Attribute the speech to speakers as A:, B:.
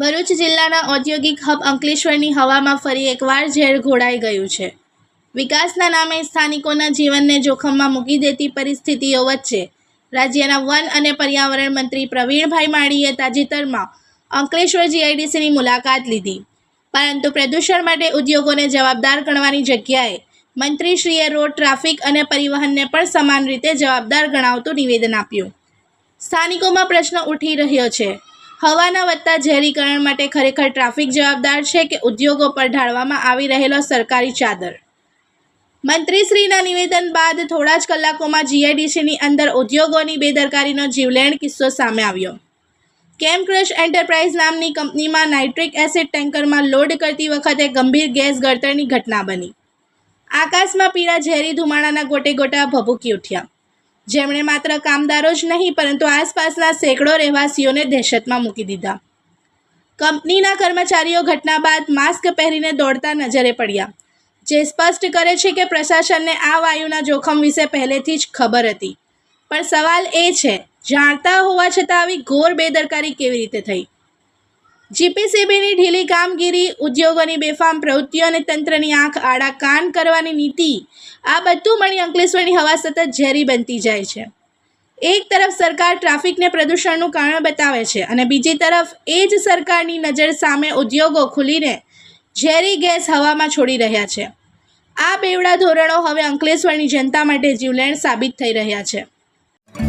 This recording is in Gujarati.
A: ભરૂચ જિલ્લાના ઔદ્યોગિક હબ અંકલેશ્વરની હવામાં ફરી એકવાર ઝેર ઘોડાઈ ગયું છે. વિકાસના નામે સ્થાનિકોના જીવનને જોખમમાં મૂકી દેતી પરિસ્થિતિઓ વચ્ચે રાજ્યના વન અને પર્યાવરણ મંત્રી પ્રવીણભાઈ માળીએ તાજેતરમાં અંકલેશ્વર જીઆઈડીસીની મુલાકાત લીધી. પરંતુ પ્રદૂષણ માટે ઉદ્યોગોને જવાબદાર ગણવાની જગ્યાએ મંત્રીશ્રીએ રોડ ટ્રાફિક અને પરિવહનને પણ સમાન રીતે જવાબદાર ગણાવતું નિવેદન આપ્યું. સ્થાનિકોમાં પ્રશ્ન ઉઠી રહ્યો છે. હવાના વધતા ઝેરીકરણ માટે ખરેખર ટ્રાફિક જવાબદાર છે કે ઉદ્યોગો પર ઢાળવામાં આવી રહેલો સરકારી ચાદર? મંત્રીશ્રીના નિવેદન બાદ થોડા જ કલાકોમાં જીઆઈડીસીની અંદર ઉદ્યોગોની બેદરકારીનો જીવલેણ કિસ્સો સામે આવ્યો. કેમ ક્રશ એન્ટરપ્રાઇઝ નામની કંપનીમાં નાઇટ્રિક એસિડ ટેન્કરમાં લોડ કરતી વખતે ગંભીર ગેસ ગળતરની ઘટના બની. આકાશમાં પીળા ઝેરી ધુમાડાના ગોટે ગોટા ભભૂકી ઉઠ્યા. જેમણે માત્ર કામદારો જ નહીં, પરંતુ આસપાસના સેંકડો રહેવાસીઓને દહેશતમાં મૂકી દીધા. કંપનીના કર્મચારીઓ ઘટના બાદ માસ્ક પહેરીને દોડતા નજરે પડ્યા. જે સ્પષ્ટ કરે છે કે પ્રશાસનને આ વાયુના જોખમ વિશે પહેલેથી જ ખબર હતી. પણ સવાલ એ છે, જાણતા હોવા છતાં આવી ઘોર બેદરકારી કેવી રીતે થઈ? જીપીસીબીની ઢીલી કામગીરી, ઉદ્યોગોની બેફામ પ્રવૃત્તિઓ અને તંત્રની આંખ આડા કાન કરવાની નીતિ, આ બધું મળી અંકલેશ્વરની હવા સતત ઝેરી બનતી જાય છે. એક તરફ સરકાર ટ્રાફિકને પ્રદૂષણનું કારણ બતાવે છે અને બીજી તરફ એ જ સરકારની નજર સામે ઉદ્યોગો ખુલીને ઝેરી ગેસ હવામાં છોડી રહ્યા છે. આ બેવડા ધોરણો હવે અંકલેશ્વરની જનતા માટે જીવલેણ સાબિત થઈ રહ્યા છે.